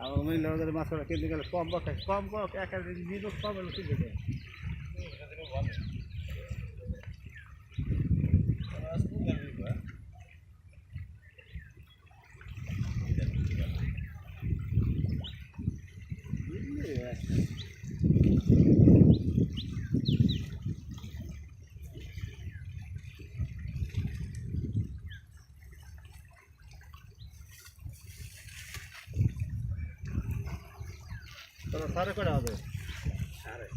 আর মহিলা ওদের মাছ ওরা কিনতে গেলে কম বকে কম কম এক দিন কম হলে কিনতে দেয় Tá na cara, cara.